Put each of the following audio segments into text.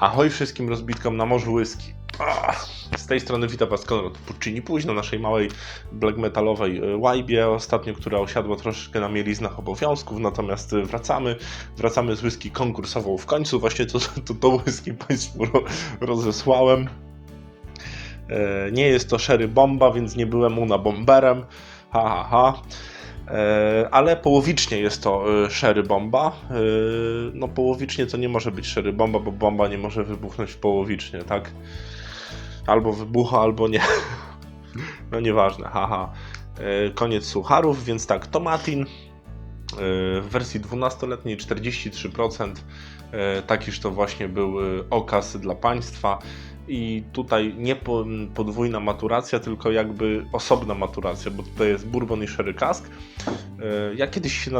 Ahoj wszystkim rozbitkom na morzu whisky. Ach, Z tej strony witam Was Konrad Puccini późno, naszej małej black metalowej e, łajbie ostatnio, która osiadła troszeczkę na mieliznach obowiązków, natomiast e, wracamy, wracamy z whisky konkursową w końcu, właśnie to, to, to whisky Państwu ro, rozesłałem. E, Nie jest to Sherry Bomba, więc nie byłem mu na bomberem, ha ha ha. E, ale połowicznie jest to e, Sherry Bomba. E, No połowicznie to nie może być Sherry Bomba, bo bomba nie może wybuchnąć połowicznie, tak? Albo wybucha, albo nie. No nieważne, haha. Koniec sucharów, więc tak, Tomatin w wersji 12-letniej 43%. E, Takiż to właśnie był okaz dla państwa. I tutaj nie po- podwójna maturacja, tylko jakby osobna maturacja, bo tutaj jest bourbon i sherry cask. E, Ja kiedyś się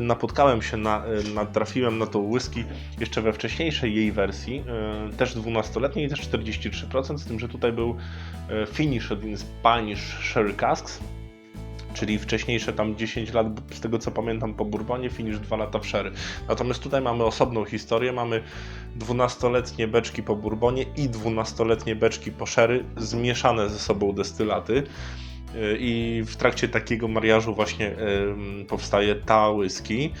napotkałem się, na, e, natrafiłem na tą whisky jeszcze we wcześniejszej jej wersji, e, też 12-letniej, też 43%, z tym, że tutaj był Finished in Spanish Sherry Casks, czyli wcześniejsze tam 10 lat, z tego co pamiętam po Bourbonie, finish 2 lata w Sherry. Natomiast tutaj mamy osobną historię, mamy 12-letnie beczki po Bourbonie i 12-letnie beczki po Sherry, zmieszane ze sobą destylaty. Yy, I w trakcie takiego mariażu właśnie ym, powstaje ta whisky,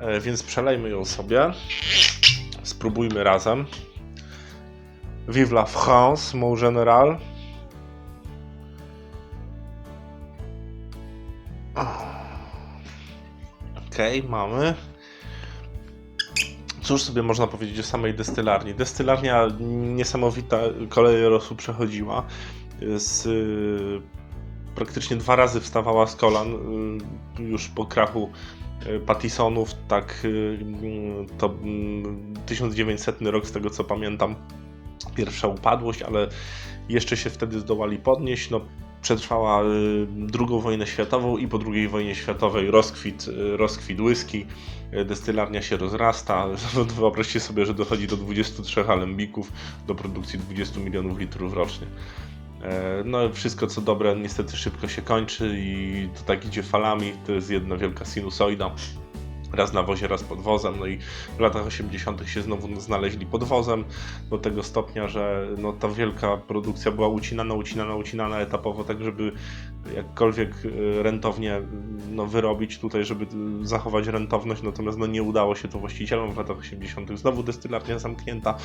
Yy, więc przelejmy ją sobie. Spróbujmy razem. Vive la France, mon général. Okej, mamy. Cóż sobie można powiedzieć o samej destylarni? Destylarnia niesamowita koleje losu przechodziła. Z, y, praktycznie dwa razy wstawała z kolan y, już po krachu y, Pattisonów, tak to y, 1900 rok z tego co pamiętam pierwsza upadłość, ale jeszcze się wtedy zdołali podnieść. No, przetrwała y, drugą wojnę światową i po II wojnie światowej rozkwit, y, rozkwit whisky. Y, Destylarnia się rozrasta. No, Wyobraźcie sobie, że dochodzi do 23 alembików, do produkcji 20 milionów litrów rocznie. E, No, wszystko co dobre niestety szybko się kończy i to tak idzie falami. To jest jedna wielka sinusoida. Raz na wozie, raz pod wozem. No i w latach 80. się znowu znaleźli pod wozem do tego stopnia, że no, ta wielka produkcja była ucinana, ucinana, ucinana etapowo, tak żeby jakkolwiek e, rentownie no, wyrobić tutaj, żeby zachować rentowność, natomiast no, nie udało się to właścicielom w latach 80. Znowu destylarnia zamknięta,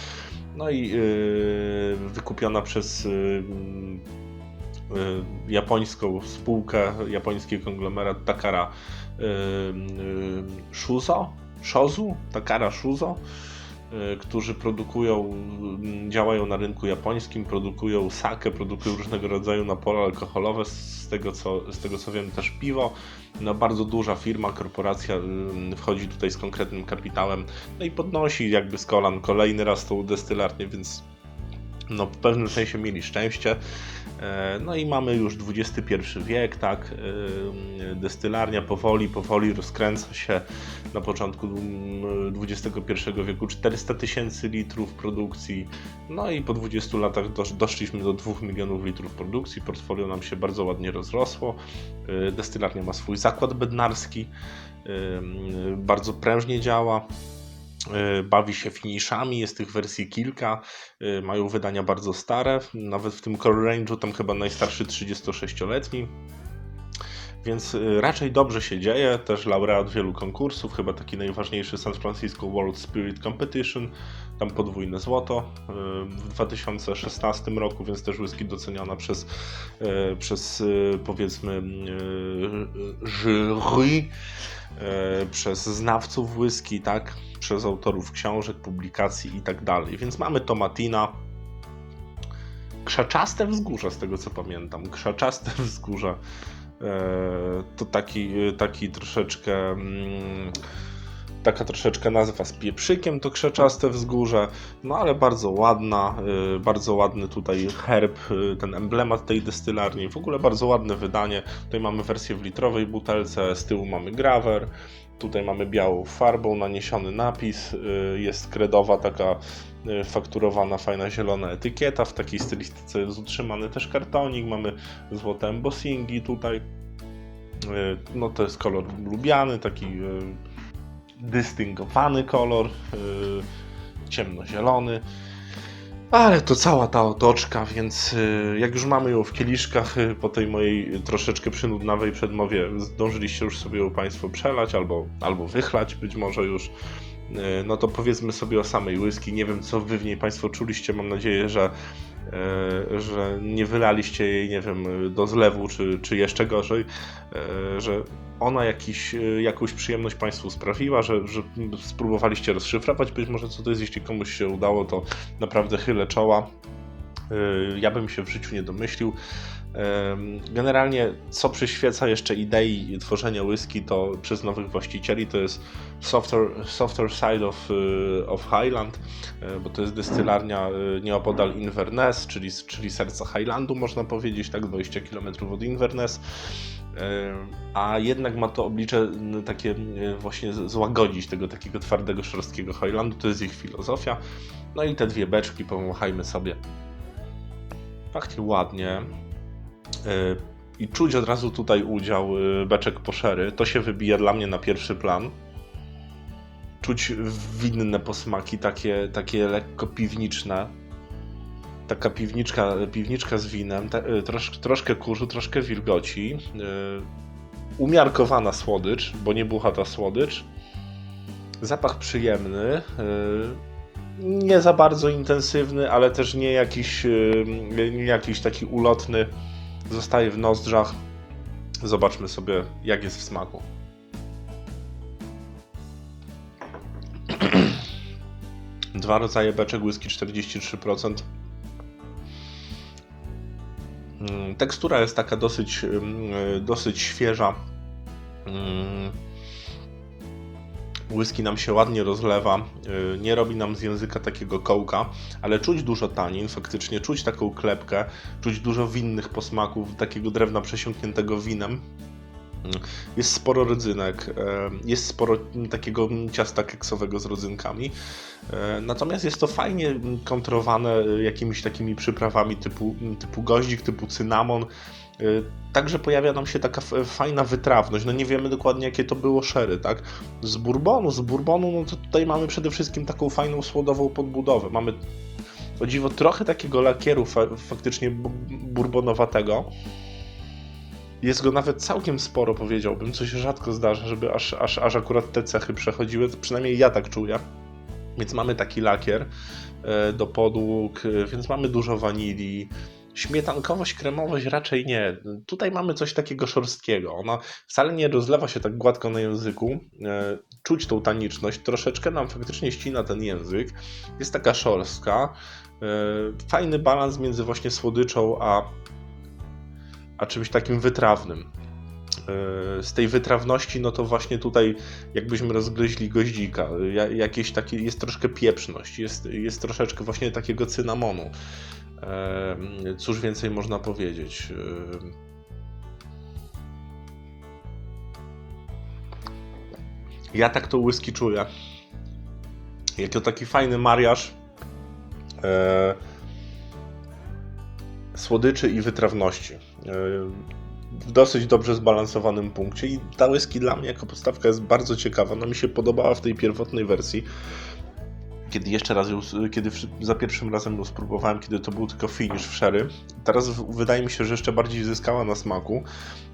no i e, wykupiona przez e, japońską spółkę, japoński konglomerat Takara Shuzo, Shozu, Takara Shuzo, e, którzy produkują, działają na rynku japońskim, produkują sake, produkują różnego rodzaju napoje alkoholowe, z tego co, z tego co wiem też piwo. No, bardzo duża firma, korporacja wchodzi tutaj z konkretnym kapitałem, no i podnosi jakby z kolan kolejny raz tą destylarnię, więc no, w pewnym sensie mieli szczęście. E, No i mamy już XXI wiek, tak? e, Destylarnia powoli, powoli rozkręca się. Na początku mm, XXI wieku 400 tysięcy litrów produkcji. No i po 20 latach dosz, doszliśmy do 2 milionów litrów produkcji. Portfolio nam się bardzo ładnie rozrosło. E, Destylarnia ma swój zakład bednarski. Bardzo prężnie działa. E, Bawi się finiszami, jest tych wersji kilka. Y, mają wydania bardzo stare, nawet w tym core range'u tam chyba najstarszy 36-letni. Więc y, raczej dobrze się dzieje, też laureat wielu konkursów, chyba taki najważniejszy San Francisco World Spirit Competition, tam podwójne złoto y, w 2016 roku, więc też whisky doceniona przez, y, przez powiedzmy jury, przez znawców whisky, tak, przez autorów książek, publikacji i tak dalej. Więc mamy Tomatina, krzaczaste wzgórze, z tego co pamiętam. Krzaczaste wzgórze. E, To taki, taki troszeczkę. Taka troszeczkę nazwa z pieprzykiem, to krzaczaste wzgórze, no ale bardzo ładna, y, bardzo ładny tutaj herb, y, ten emblemat tej destylarni, w ogóle bardzo ładne wydanie. Tutaj mamy wersję w litrowej butelce, z tyłu mamy grawer, tutaj mamy białą farbą naniesiony napis, y, jest kredowa taka fakturowana, fajna zielona etykieta, w takiej stylistyce jest utrzymany też kartonik, mamy złote embossingi tutaj, no to jest kolor lubiany, taki dystyngowany kolor, y, ciemnozielony. Ale to cała ta otoczka, więc y, jak już mamy ją w kieliszkach y, po tej mojej troszeczkę przynudnawej przedmowie, zdążyliście już sobie ją Państwo przelać albo, albo wychlać być może już, no to powiedzmy sobie o samej whisky. Nie wiem, co Wy w niej Państwo czuliście. Mam nadzieję, że, że nie wylaliście jej, nie wiem, do zlewu, czy, czy jeszcze gorzej, y, że ona jakiś, y, jakąś przyjemność Państwu sprawiła, że, że spróbowaliście rozszyfrować być może co to jest. Jeśli komuś się udało, to naprawdę chylę czoła. Y, Ja bym się w życiu nie domyślił. Ym, Generalnie, co przyświeca jeszcze idei tworzenia whisky, to przez nowych właścicieli to jest softer, side of, y, of Highland, y, bo to jest destylarnia y, nieopodal Inverness, czyli, czyli serca Highlandu, można powiedzieć, tak 20 km od Inverness. Y, A jednak ma to oblicze y, takie y, właśnie złagodzić tego takiego twardego, szorstkiego Highlandu, to jest ich filozofia. No i te dwie beczki powąchajmy sobie. Pachnie ładnie. Yy, I czuć od razu tutaj udział yy, beczek poszery. To się wybija dla mnie na pierwszy plan. Czuć winne posmaki, takie, takie lekko piwniczne. Taka piwniczka, piwniczka z winem, yy, trosz, troszkę kurzu, troszkę wilgoci. Umiarkowana słodycz, bo nie bucha ta słodycz. Zapach przyjemny. Nie za bardzo intensywny, ale też nie jakiś, yy, nie jakiś taki ulotny. Zostaje w nozdrzach. Zobaczmy sobie, jak jest w smaku. Dwa rodzaje beczek whisky 43%. Mm, Tekstura jest taka dosyć, y, dosyć świeża. Whisky nam się ładnie rozlewa, y, nie robi nam z języka takiego kołka, ale czuć dużo tanin, faktycznie czuć taką klepkę, czuć dużo winnych posmaków, takiego drewna przesiąkniętego winem. Jest sporo rodzynek, e, jest sporo takiego ciasta keksowego z rodzynkami. E, Natomiast jest to fajnie kontrowane jakimiś takimi przyprawami typu, typu goździk, typu cynamon. E, Także pojawia nam się taka fajna wytrawność. No nie wiemy dokładnie, jakie to było szery, tak? Z bourbonu, z bourbonu, no to tutaj mamy przede wszystkim taką fajną słodową podbudowę. Mamy o dziwo trochę takiego lakieru fa- faktycznie bourbonowatego. Jest go nawet całkiem sporo, powiedziałbym, co się rzadko zdarza, żeby aż, aż, aż akurat te cechy przechodziły, przynajmniej ja tak czuję. Więc mamy taki lakier e, do podłóg, e, więc mamy dużo wanilii. Śmietankowość, kremowość raczej nie. Tutaj mamy coś takiego szorstkiego. Ona wcale nie rozlewa się tak gładko na języku. E, Czuć tą taniczność, troszeczkę nam faktycznie ścina ten język. Jest taka szorstka. Fajny balans między właśnie słodyczą a, a czymś takim wytrawnym. E, Z tej wytrawności, no to właśnie tutaj, jakbyśmy rozgryźli goździka, ja- jakieś takie, jest troszkę pieprzność, jest, jest troszeczkę właśnie takiego cynamonu. E, Cóż więcej można powiedzieć? E, Ja tak to whisky czuję. Jako taki fajny mariaż słodyczy i wytrawności. W dosyć dobrze zbalansowanym punkcie i ta whisky dla mnie jako podstawka jest bardzo ciekawa. Ona mi się podobała w tej pierwotnej wersji. Kiedy jeszcze raz ją, kiedy za pierwszym razem ją spróbowałem, kiedy to był tylko finish w sherry. Teraz wydaje mi się, że jeszcze bardziej zyskała na smaku.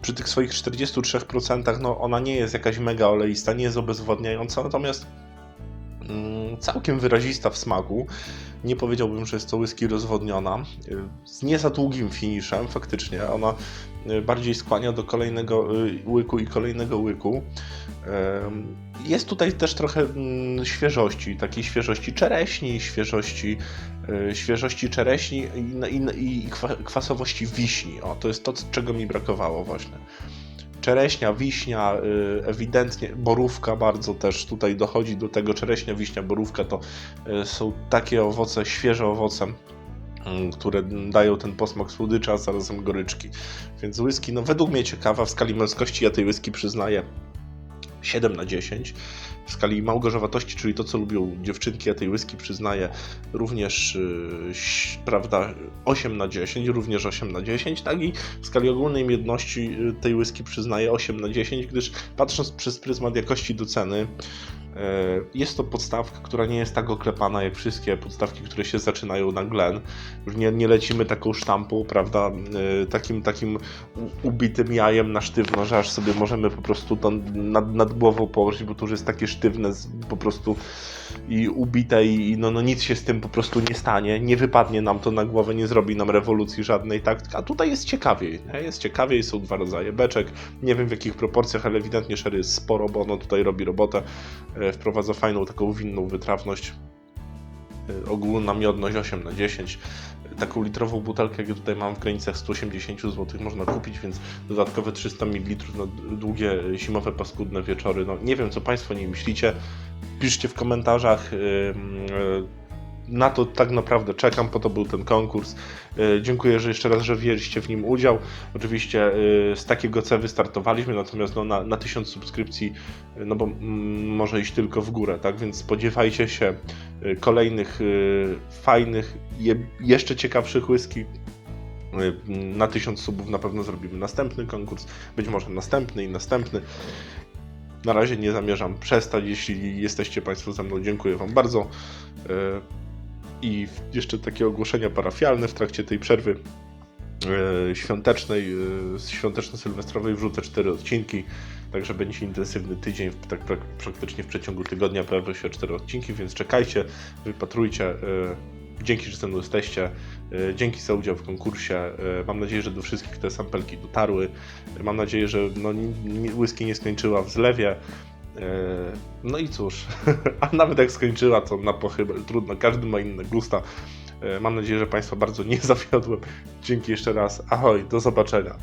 Przy tych swoich 43% no ona nie jest jakaś mega oleista, nie jest obezwładniająca, natomiast całkiem wyrazista w smaku. Nie powiedziałbym, że jest to whisky rozwodniona. Z nie za długim finishem, faktycznie. Ona y, bardziej skłania do kolejnego y, łyku i kolejnego łyku. Jest tutaj też trochę mm, świeżości, takiej świeżości czereśni, świeżości, y, świeżości czereśni i, i, i kwa- kwasowości wiśni. O, to jest to, czego mi brakowało właśnie. Czereśnia, wiśnia, y, ewidentnie borówka bardzo też tutaj dochodzi do tego. Czereśnia, wiśnia, borówka to y, są takie owoce, świeże owoce, mm, które dają ten posmak słodyczy, a zarazem goryczki. Więc whisky, no według mnie ciekawa, w skali męskości ja tej whisky przyznaję 7 na 10. W skali małgorzowatości, czyli to, co lubią dziewczynki, ja tej whisky przyznaję również, ś- prawda, 8 na 10, również 8 na 10, tak i w skali ogólnej miedności yy, tej whisky przyznaję 8 na 10, gdyż patrząc przez pryzmat jakości do ceny, Jest to podstawka, która nie jest tak oklepana jak wszystkie podstawki, które się zaczynają na Glen. Już nie, nie lecimy taką sztampą, prawda, e, takim, takim ubitym jajem na sztywno, że aż sobie możemy po prostu to nad, nad głową położyć, bo to już jest takie sztywne po prostu i ubite i no, no nic się z tym po prostu nie stanie, nie wypadnie nam to na głowę, nie zrobi nam rewolucji żadnej, tak? A tutaj jest ciekawiej, nie? jest ciekawiej, są dwa rodzaje beczek, nie wiem w jakich proporcjach, ale ewidentnie Sherry jest sporo, bo ono tutaj robi robotę, e, wprowadza fajną taką winną wytrawność, e, ogólna miodność 8 na 10 taką litrową butelkę, jak ja tutaj mam w granicach 180 zł można kupić, więc dodatkowe 300 ml na długie zimowe paskudne wieczory. No nie wiem co Państwo nie myślicie. Piszcie w komentarzach. ym, y, Na to tak naprawdę czekam, po to był ten konkurs. Y, Dziękuję, że jeszcze raz, że wzięliście w nim udział. Oczywiście y, z takiego C wystartowaliśmy, natomiast no, na, na 1000 subskrypcji, y, no bo może iść tylko w górę, tak? Więc spodziewajcie się kolejnych fajnych, je, jeszcze ciekawszych whisky. Na 1000 subów na pewno zrobimy następny konkurs, być może następny i następny. Na razie nie zamierzam przestać. Jeśli jesteście Państwo ze mną, dziękuję Wam bardzo. I jeszcze takie ogłoszenia parafialne w trakcie tej przerwy y, świątecznej, y, świąteczno-sylwestrowej wrzucę cztery odcinki. Także będzie intensywny tydzień, tak prak- praktycznie w przeciągu tygodnia pojawią się cztery odcinki, więc czekajcie, wypatrujcie. y, Dzięki, że ze mną jesteście. Dzięki za udział w konkursie. Mam nadzieję, że do wszystkich te sampelki dotarły. Mam nadzieję, że no, whisky nie skończyła w zlewie. Y, No i cóż, a nawet jak skończyła, to na pochybel. Trudno, każdy ma inne gusta. Y, Mam nadzieję, że Państwa bardzo nie zawiodłem. Dzięki jeszcze raz. Ahoj, do zobaczenia.